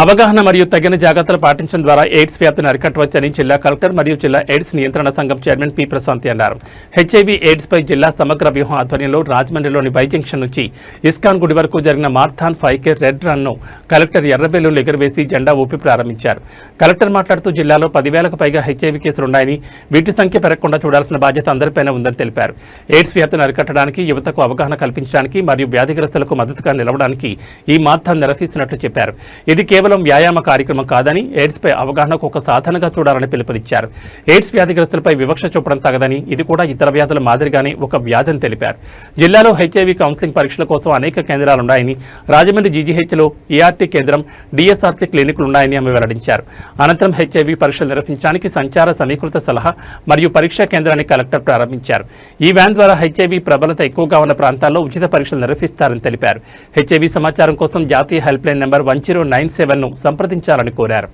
అవగాహన మరియు తగిన జాగ్రత్తలు పాటించడం ద్వారా ఎయిడ్స్ వ్యాప్తిని అరికట్టవచ్చని జిల్లా కలెక్టర్ మరియు జిల్లా ఎయిడ్స్ నియంత్రణ సంఘం చైర్మన్ పి. ప్రశాంతి అన్నారు. హెచ్ఐవి ఎయిడ్స్ పై జిల్లా సమగ్ర వ్యూహం ఆధ్వర్యంలో రాజమండ్రిలోని వై జంక్షన్ నుంచి ఇస్కాన్ గుడి వరకు జరిగిన marathon five K red run collector Errabelli ఎగురవేసి జెండా ఊపి ప్రారంభించారు. కలెక్టర్ మాట్లాడుతూ జిల్లాలో పదివేలకు పైగా హెచ్ఐవి కేసులున్నాయని వీటి సంఖ్య పెరగకుండా చూడాల్సిన బాధ్యత అందరిపైన ఉందని తెలిపారు. ఎయిడ్స్ వ్యాప్తిని అరికట్టడానికి యువతకు అవగాహన కల్పించడానికి మరియు వ్యాధిగ్రస్తులకు మద్దతుగా నిలవడానికి ఈ మార్థాన్ నిర్వహిస్తున్నట్లు చెప్పారు. ఇది కేవలం వ్యాయామ కార్యక్రమం కాదని ఎయిడ్స్ పై అవగాహనకు ఒక సాధనగా చూడాలని పిలుపునిచ్చారు. ఎయిడ్స్ వ్యాధిగ్రస్తులపై వివక్ష చూపడం తగదని ఇది కూడా ఇతర వ్యాధుల మాదిరిగానే ఒక వ్యాధిని తెలిపారు. జిల్లాలో హెచ్ఐవి కౌన్సిలింగ్ పరీక్షల కోసం అనేక కేంద్రాలున్నాయని రాజమండ్రి జీజీహెచ్లో ఈఆర్టీ కేంద్రం డిఎస్ఆర్సీ క్లినిక్లు ఉన్నాయని ఆమె వెల్లడించారు. అనంతరం హెచ్ఐవి పరీక్షలు నిర్వహించడానికి సంచార సమీకృత సలహా మరియు పరీక్షా కేంద్రాన్ని కలెక్టర్ ప్రారంభించారు. ఈ వ్యాన్ ద్వారా హెచ్ఐవి ప్రబలత ఎక్కువగా ఉన్న ప్రాంతాల్లో ఉచిత పరీక్షలు నిర్వహిస్తారని తెలిపారు. హెచ్ఐవి సమాచారం కోసం జాతీయ helpline number one zero nine seven సెవెన్ను సంప్రదించాలని కోరారు.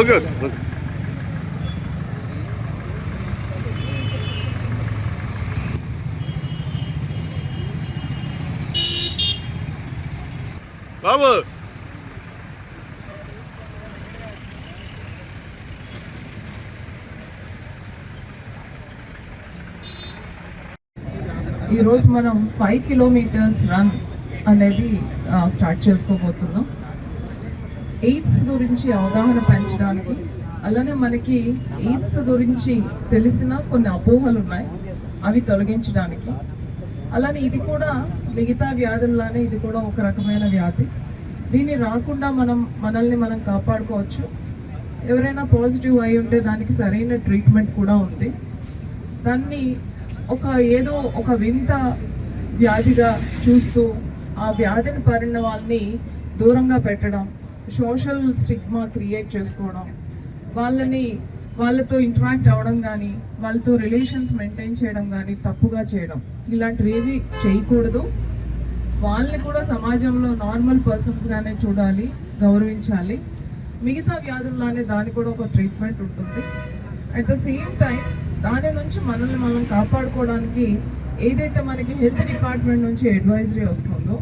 ఓకే ఓకే బాబు. ఈరోజు మనం ఫైవ్ కిలోమీటర్స్ రన్ అనేది స్టార్ట్ చేసుకోబోతున్నాం. ఎయిడ్స్ గురించి అవగాహన పెంచడానికి అలానే మనకి ఎయిడ్స్ గురించి తెలిసిన కొన్ని అపోహలు ఉన్నాయి అవి తొలగించడానికి. అలానే ఇది కూడా మిగతా వ్యాధుల్లానే ఇది కూడా ఒక రకమైన వ్యాధి. దీన్ని రాకుండా మనం మనల్ని మనం కాపాడుకోవచ్చు. ఎవరైనా పాజిటివ్ అయి ఉంటే దానికి సరైన ట్రీట్మెంట్ కూడా ఉంది. దాన్ని ఒక ఏదో ఒక వింత వ్యాధిగా చూస్తూ ఆ వ్యాధిని పరిణ వాళ్ళని దూరంగా పెట్టడం సోషల్ స్టిగ్మా క్రియేట్ చేసుకోవడం వాళ్ళని వాళ్ళతో ఇంటరాక్ట్ అవ్వడం కానీ వాళ్ళతో రిలేషన్స్ మెయింటైన్ చేయడం కానీ తప్పుగా చేయడం. ఇలాంటివి ఏవి చేయకూడదు. వాళ్ళని కూడా సమాజంలో నార్మల్ పర్సన్స్గానే చూడాలి గౌరవించాలి. మిగతా వ్యాధుల్లానే దానికి కూడా ఒక ట్రీట్మెంట్ ఉంటుంది. అట్ ద సేమ్ టైం దాని నుంచి మనల్ని మనం కాపాడుకోవడానికి ఏదైతే మనకి హెల్త్ డిపార్ట్మెంట్ నుంచి అడ్వైజరీ వస్తుందో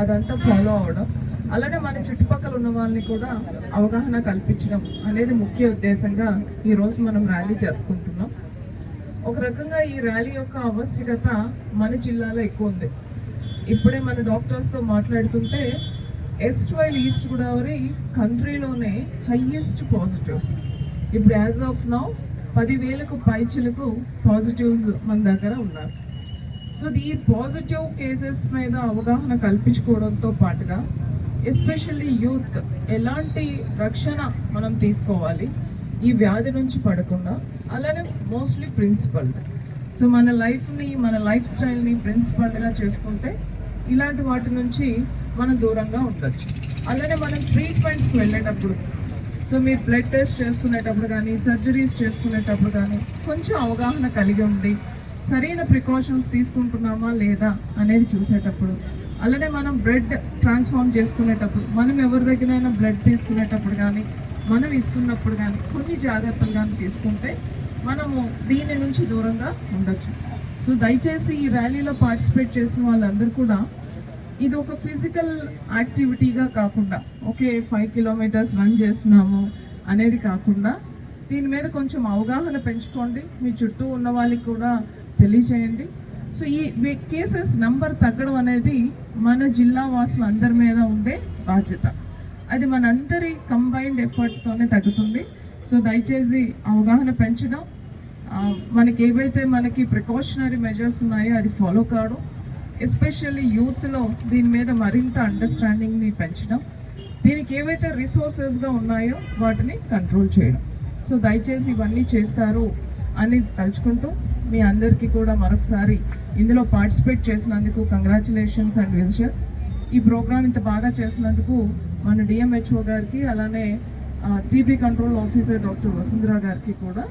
అదంతా ఫాలో అవ్వడం. అలానే మన చుట్టుపక్కల ఉన్న వాళ్ళని కూడా అవగాహన కల్పించడం అనేది ముఖ్య ఉద్దేశంగా ఈరోజు మనం ర్యాలీ జరుపుకుంటున్నాం. ఒక రకంగా ఈ ర్యాలీ యొక్క ఆవశ్యకత మన జిల్లాలో ఎక్కువ ఉంది. ఇప్పుడే మన డాక్టర్స్తో మాట్లాడుతుంటే ఎస్ట్ వైల్ ఈస్ట్ గోదావరి కంట్రీలోనే హయ్యెస్ట్ పాజిటివ్స్ ఇప్పుడు యాజ్ ఆఫ్ నౌ పదివేలకు పైచులకు పాజిటివ్స్ మన దగ్గర ఉన్నారు. సో ఈ పాజిటివ్ కేసెస్ మీద అవగాహన కల్పించుకోవడంతో పాటుగా ఎస్పెషల్లీ యూత్ ఎలాంటి రక్షణ మనం తీసుకోవాలి? ఈ వ్యాధి నుంచి పడకుండా అలానే మోస్ట్లీ ప్రిన్సిపల్ సో మన లైఫ్ని మన లైఫ్ స్టైల్ని ప్రిన్సిపల్గా చేసుకుంటే ఇలాంటి వాటి నుంచి మనం దూరంగా ఉండొచ్చు. అలానే మనం ట్రీట్మెంట్స్కి వెళ్ళేటప్పుడు సో మీరు బ్లడ్ టెస్ట్ చేసుకునేటప్పుడు కానీ సర్జరీస్ చేసుకునేటప్పుడు కానీ కొంచెం అవగాహన కలిగి ఉండి సరైన ప్రికాషన్స్ తీసుకుంటున్నామా లేదా అనేది చూసేటప్పుడు అలానే మనం బ్లడ్ ట్రాన్స్ఫార్మ్ చేసుకునేటప్పుడు మనం ఎవరి దగ్గరైనా బ్లడ్ తీసుకునేటప్పుడు కానీ మనం ఇస్తున్నప్పుడు కానీ కొన్ని జాగ్రత్తలు కానీ తీసుకుంటే మనము దీని నుంచి దూరంగా ఉండొచ్చు. సో దయచేసి ఈ ర్యాలీలో పార్టిసిపేట్ చేసిన వాళ్ళందరూ కూడా ఇది ఒక ఫిజికల్ యాక్టివిటీగా కాకుండా ఓకే ఫైవ్ కిలోమీటర్స్ రన్ చేస్తున్నాము అనేది కాకుండా దీని మీద కొంచెం అవగాహన పెంచుకోండి. మీ చుట్టూ ఉన్న వాళ్ళకి కూడా తెలియచేయండి సో ఈ కేసెస్ నంబర్ తగ్గడం అనేది మన జిల్లా వాసులు అందరి మీద ఉండే బాధ్యత. అది మనందరి కంబైన్డ్ ఎఫర్ట్తోనే తగ్గుతుంది. సో దయచేసి అవగాహన పెంచడం. మనకి ఏవైతే మనకి ప్రికాషనరీ మెజర్స్ ఉన్నాయో అది ఫాలో కావడం. ఎస్పెషల్లీ యూత్లో దీని మీద మరింత అండర్స్టాండింగ్ని పెంచడం. దీనికి ఏవైతే రిసోర్సెస్గా ఉన్నాయో వాటిని కంట్రోల్ చేయడం. సో దయచేసి ఇవన్నీ చేస్తారు. అని తలుచుకుంటూ మీ అందరికీ కూడా మరొకసారి ఇందులో పార్టిసిపేట్ చేసినందుకు కంగ్రాచులేషన్స్ అండ్ విషెస్ ఈ ప్రోగ్రాం ఇంత బాగా చేసినందుకు మన డిఎంహెచ్ఓ గారికి అలానే TB control officer doctor Vasundhara గారికి కూడా